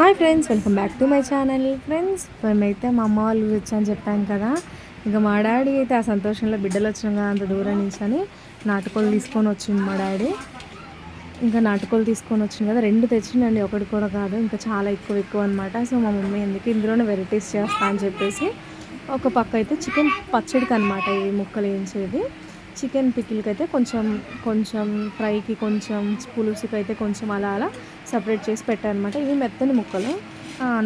Hi friends welcome back to my channel. Friends అయితే మా అమ్మ వాళ్ళు వచ్చాను చెప్పాను కదా. ఇంకా మా డాడీ అయితే ఆ సంతోషంలో బిడ్డలు వచ్చినాం కదా అంత దూరం నుంచి అని నాటుకోలు తీసుకొని వచ్చింది మా డాడీ. ఇంకా నాటుకోలు తీసుకొని వచ్చింది కదా. రెండు తెచ్చిండండి ఒకటి కూడా కాదు. ఇంకా చాలా ఎక్కువ ఎక్కువ అనమాట సో మా మమ్మీ ఎందుకు ఇందులోనే వెరైటీస్ చేస్తా అని చెప్పేసి ఒక పక్క అయితే చికెన్ పచ్చడికి అనమాట ఇవి ముక్కలు వేయించేది చికెన్ పికిల్కి అయితే కొంచెం కొంచెం ఫ్రైకి కొంచెం పులుసుకి అయితే కొంచెం అలా అలా సపరేట్ చేసి పెట్టానమాట. ఇవి మెత్తని ముక్కలు.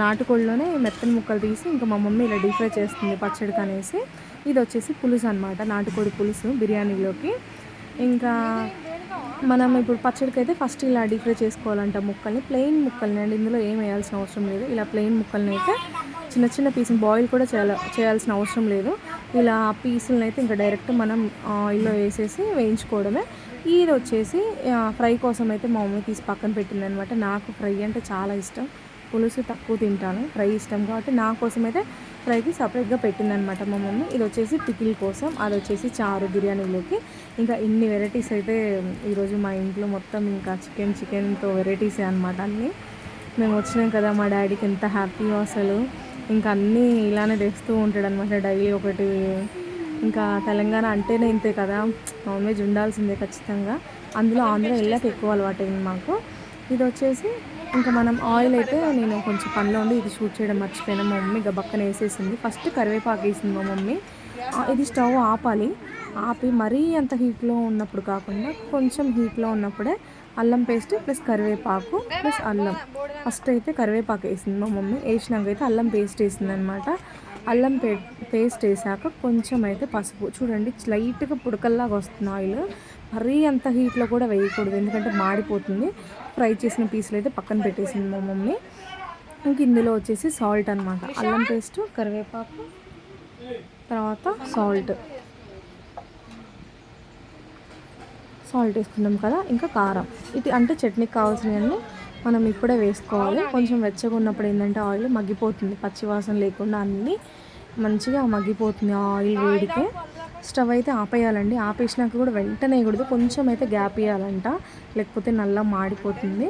నాటుకోళ్ళలోనే మెత్తని ముక్కలు తీసి ఇంకా మా మమ్మీ ఇలా డీప్ ఫ్రై చేస్తుంది పచ్చడికి అనేసి. ఇది వచ్చేసి పులుసు అనమాట నాటుకోడి పులుసు బిర్యానీలోకి. ఇంకా మనం ఇప్పుడు పచ్చడికి అయితే ఫస్ట్ ఇలా డీప్ ఫ్రై చేసుకోవాలంట ముక్కల్ని ప్లెయిన్ ముక్కల్ని అండి. ఇందులో ఏం వేయాల్సిన అవసరం లేదు. ఇలా ప్లెయిన్ ముక్కల్ని అయితే చిన్న చిన్న పీసులు బాయిల్ కూడా చేయాల చేయాల్సిన అవసరం లేదు. ఇలా పీసులను అయితే ఇంకా డైరెక్ట్ మనం ఆయిల్లో వేసేసి వేయించుకోవడమే. ఇది వచ్చేసి ఫ్రై కోసం అయితే మా మమ్మీ తీసి పక్కన పెట్టింది అనమాట నాకు ఫ్రై అంటే చాలా ఇష్టం. పులుసు తక్కువ తింటాను ఫ్రై ఇష్టం కాబట్టి నా కోసం అయితే ఫ్రైకి సపరేట్గా పెట్టిందనమాట మా మమ్మీ. ఇది వచ్చేసి పికిల్ కోసం అది వచ్చేసి చారు బిర్యానీలోకి. ఇంకా ఇన్ని వెరైటీస్ అయితే ఈరోజు మా ఇంట్లో మొత్తం ఇంకా చికెన్ చికెన్తో వెరైటీసే అనమాట అన్నీ. మేము వచ్చినాం కదా మా డాడీకి ఎంత హ్యాపీ అసలు. ఇంకా అన్నీ ఇలానే తెస్తూ ఉంటాడు అనమాట డైలీ ఒకటి. ఇంకా తెలంగాణ అంటేనే ఇంతే కదా. నాన్ వెజ్ ఉండాల్సిందే ఖచ్చితంగా. అందులో ఆంధ్ర వెళ్ళాక ఎక్కువ అలవాటు అయింది మాకు. ఇది వచ్చేసి ఇంకా మనం ఆయిల్ అయితే నేను కొంచెం పనిలో ఉండి ఇది షూట్ చేయడం మర్చిపోయినా. మా మమ్మీ గబక్కన వేసేసింది. ఫస్ట్ కరివేపాకు వేసింది మా మమ్మీ. ఇది స్టవ్ ఆపాలి. ఆపి మరీ అంత హీట్లో ఉన్నప్పుడు కాకుండా కొంచెం హీట్లో ఉన్నప్పుడే అల్లం పేస్ట్ ప్లస్ కరివేపాకు ప్లస్ అల్లం. ఫస్ట్ అయితే కరివేపాకు వేసింది మా మమ్మీ. వేసినాక అయితే అల్లం పేస్ట్ వేసింది అనమాట అల్లం పే పేస్ట్ వేసాక కొంచెం అయితే పసుపు. చూడండి లైట్గా పుడకల్లాగా వస్తుంది ఆయిల్. మరీ అంత హీట్లో కూడా వేయకూడదు. ఎందుకంటే మాడిపోతుంది. ఫ్రై చేసిన పీసులు అయితే పక్కన పెట్టేసింది మా మమ్మీ. ఇంక ఇందులో వచ్చేసి సాల్ట్ అనమాట అల్లం పేస్ట్ కరివేపాకు తర్వాత సాల్ట్. సాల్ట్ వేసుకున్నాం కదా ఇంకా కారం. ఇది అంటే చట్నీకి కావాల్సినవన్నీ మనం ఇప్పుడే వేసుకోవాలి. కొంచెం వెచ్చగా ఉన్నప్పుడు ఏంటంటే ఆయిల్ మగ్గిపోతుంది. పచ్చివాసన లేకుండా అన్నీ మంచిగా మగ్గిపోతుంది ఆయిల్ వేడికే. స్టవ్ అయితే ఆపేయాలండి. ఆపేసినాక కూడా వెంటనే వేయకూడదు. కొంచెం అయితే గ్యాప్ ఇవ్వాలంట లేకపోతే నల్ల మాడిపోతుంది.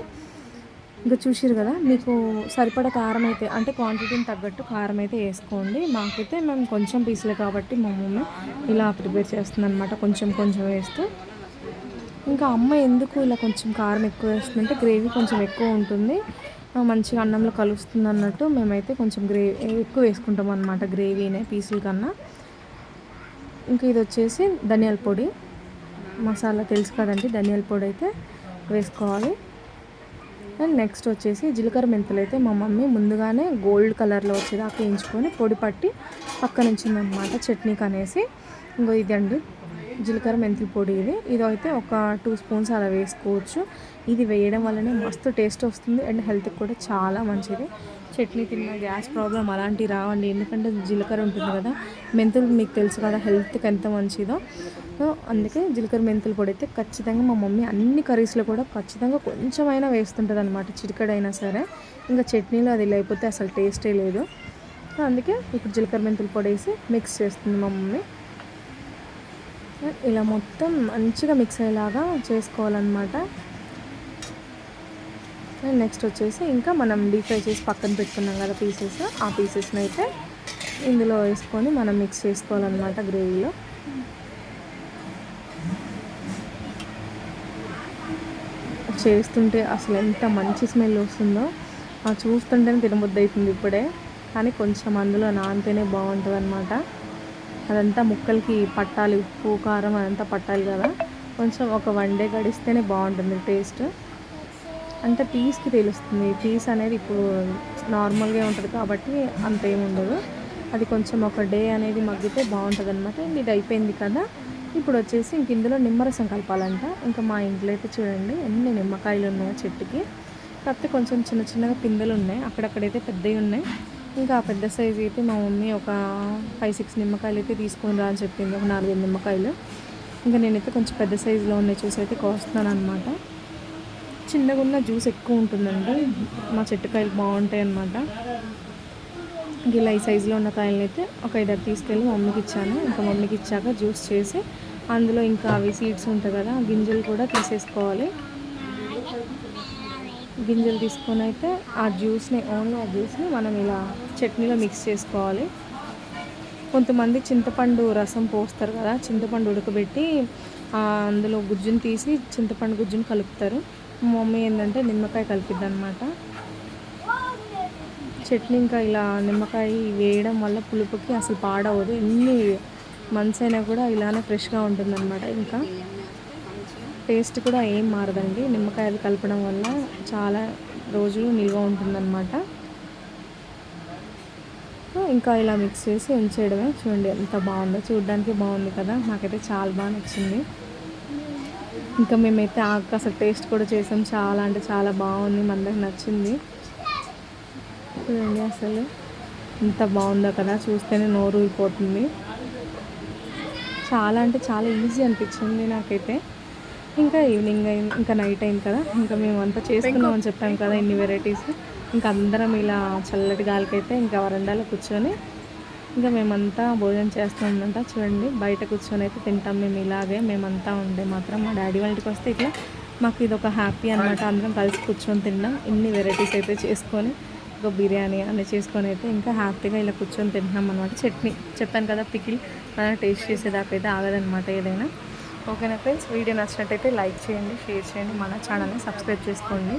ఇంకా చూసిరు కదా మీకు సరిపడ కారం అయితే అంటే క్వాంటిటీని తగ్గట్టు కారం అయితే వేసుకోండి. మాకైతే మేము కొంచెం పీసులే కాబట్టి మా మమ్మీ ఇలా ప్రిపేర్ చేస్తుంది అనమాట కొంచెం కొంచెం వేస్తూ. ఇంకా అమ్మ ఎందుకు ఇలా కొంచెం కారం ఎక్కువ వేస్తుందంటే గ్రేవీ కొంచెం ఎక్కువ ఉంటుంది. మంచిగా అన్నంలో కలుస్తుంది అన్నట్టు మేమైతే కొంచెం గ్రేవీ ఎక్కువ వేసుకుంటాం అనమాట గ్రేవీనే పీసుల కన్నా. ఇంకా ఇది వచ్చేసి ధనియాల పొడి. మసాలా తెలుసు కదండి ధనియాల పొడి అయితే వేసుకోవాలి. అండ్ నెక్స్ట్ వచ్చేసి జీలకర్ర మెంతులు అయితే మా మమ్మీ ముందుగానే గోల్డ్ కలర్లో వచ్చేదాకా వేయించుకొని పొడి పట్టి పక్కన ఉంచిందనమాట చట్నీకి అనేసి ఇంకో ఇదండి జీలకర్ర మెంతుల పొడి ఇది. ఇది అయితే ఒక టూ స్పూన్స్ అలా వేసుకోవచ్చు. ఇది వేయడం వల్లనే మస్తు టేస్ట్ వస్తుంది అండ్ హెల్త్కి కూడా చాలా మంచిది. చట్నీ తిన్న గ్యాస్ ప్రాబ్లం అలాంటివి రావండి. ఎందుకంటే జీలకర్ర ఉంటుంది కదా. మెంతులు మీకు తెలుసు కదా హెల్త్కి ఎంత మంచిదో. సో అందుకే జీలకర్ర మెంతులు పొడి అయితే ఖచ్చితంగా మా మమ్మీ అన్ని కర్రీస్లో కూడా ఖచ్చితంగా కొంచెమైనా వేస్తుంటుంది అనమాట చిటికడైనా సరే. ఇంకా చట్నీలో అది లేకపోతే అసలు టేస్టే లేదు. సో అందుకే ఇప్పుడు జీలకర్ర మెంతులు పొడి వేసి మిక్స్ చేస్తుంది మా మమ్మీ. ఇలా మొత్తం మంచిగా మిక్స్ అయ్యేలాగా చేసుకోవాలన్నమాట. నెక్స్ట్ వచ్చేసి ఇంకా మనం డీప్ ఫ్రై చేసి పక్కన పెట్టుకున్నాం కదా పీసెస్ ఆ పీసెస్ని అయితే ఇందులో వేసుకొని మనం మిక్స్ చేసుకోవాలన్నమాట గ్రేవీలో చేస్తుంటే అసలు ఎంత మంచి స్మెల్ వస్తుందో. చూస్తుంటేనే తినబుద్ధి అవుతుంది ఇప్పుడే కానీ కొంచెం అందులో నానితేనే బాగుంటుంది అనమాట అదంతా ముక్కలకి పట్టాలి ఉప్పు కారం అదంతా పట్టాలి కదా. కొంచెం ఒక వన్ డే గడిస్తేనే బాగుంటుంది టేస్ట్. అంటే పీస్కి తెలుస్తుంది. పీస్ అనేది ఇప్పుడు నార్మల్గా ఉంటుంది కాబట్టి అంత అది కొంచెం ఒక డే అనేది మగ్గితే బాగుంటుంది అనమాట ఇది అయిపోయింది కదా. ఇప్పుడు వచ్చేసి ఇంక ఇందులో నిమ్మరసం కలపాలంట. ఇంకా మా ఇంట్లో అయితే చూడండి ఎన్ని నిమ్మకాయలు ఉన్నాయో చెట్టుకి. కాకపోతే కొంచెం చిన్న చిన్నగా పిందెలు ఉన్నాయి. అక్కడక్కడైతే పెద్దవి ఉన్నాయి. ఇంకా పెద్ద సైజు అయితే మా మమ్మీ ఒక ఫైవ్ సిక్స్ నిమ్మకాయలు అయితే తీసుకుని రా అని చెప్పింది ఒక నాలుగైదు నిమ్మకాయలు. ఇంకా నేనైతే కొంచెం పెద్ద సైజులో ఉన్న జ్యూస్ అయితే కోస్తున్నాను అనమాట చిన్నగా ఉన్న జ్యూస్ ఎక్కువ ఉంటుందండి. మా చెట్టుకాయలు బాగుంటాయి అనమాట ఇలా ఈ సైజులో ఉన్న కాయలను అయితే ఒక ఐదారు తీసుకెళ్ళి మమ్మీకి ఇచ్చాను. ఇంకా మమ్మీకి ఇచ్చాక జ్యూస్ చేసి అందులో ఇంకా అవి సీడ్స్ ఉంటాయి కదా గింజలు కూడా తీసేసుకోవాలి. గింజలు తీసుకొని అయితే ఆ జ్యూస్ని ఓన్లీ ఆ జ్యూస్ని మనం ఇలా చట్నీలో మిక్స్ చేసుకోవాలి. కొంతమంది చింతపండు రసం పోస్తారు కదా చింతపండు ఉడకబెట్టి అందులో గుజ్జుని తీసి చింతపండు గుజ్జుని కలుపుతారు. మమ్మీ ఏంటంటే నిమ్మకాయ కలిపిద్ది అనమాట చట్నీ ఇంకా ఇలా నిమ్మకాయ వేయడం వల్ల పులుపుకి అసలు పాడవదు ఎన్ని మంత్స్ అయినా కూడా ఇలానే ఫ్రెష్గా ఉంటుందన్నమాట ఇంకా. టేస్ట్ కూడా ఏం మారదండి. నిమ్మకాయలు కలపడం వల్ల చాలా రోజులు నిల్వ ఉంటుందన్నమాట. ఇంకా ఇలా మిక్స్ చేసి ఉంచేయడమే. చూడండి ఎంత బాగుందో. చూడడానికి బాగుంది కదా. నాకైతే చాలా బాగా నచ్చింది. ఇంకా మేమైతే ఆకు అసలు టేస్ట్ కూడా చేసాం. చాలా అంటే చాలా బాగుంది. మనకి నచ్చింది. చూడండి అసలు ఎంత బాగుందో కదా. చూస్తేనే నోరు ఊరిపోతుంది చాలా అంటే చాలా ఈజీ అనిపించింది నాకైతే. ఇంకా ఈవినింగ్ అయింది ఇంకా నైట్ అయింది కదా. ఇంకా మేము అంతా చేసుకున్నాం అని చెప్పాం కదా ఇన్ని వెరైటీస్ ఇంకా అందరం ఇలా చల్లటి గాలికైతే ఇంకా వరండాలో కూర్చొని ఇంకా మేమంతా భోజనం చేస్తామంట చూడండి బయట కూర్చొని అయితే తింటాం మేము ఇలాగే. మేమంతా ఉండే మాత్రం మా డాడీ వాళ్ళకి వస్తే ఇట్లా మాకు ఇది ఒక హ్యాపీ అనమాట అందరం కలిసి కూర్చొని తిన్నాం. ఇన్ని వెరైటీస్ అయితే చేసుకొని ఒక బిర్యానీ అన్నీ చేసుకొని అయితే ఇంకా హ్యాపీగా ఇలా కూర్చొని తింటున్నాం అనమాట చట్నీ చెప్పాను కదా పికిల్. అలా టేస్ట్ చేసేదాకైతే అయితే ఆగదనమాట ఏదైనా. ఓకేనా ఫ్రెండ్స్? వీడియో నచ్చినట్టయితే లైక్ చేయండి షేర్ చేయండి మన ఛానల్ని సబ్స్క్రైబ్ చేసుకోండి.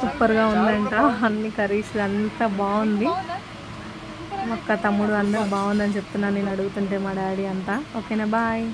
సూపర్గా ఉందంట. అన్ని కర్రీస్ అంతా బాగుంది. అక్క తమ్ముడు అందరూ బాగుందని చెప్తున్నాను నేను అడుగుతుంటే మా డాడీ అంతా. ఓకేనా బాయ్.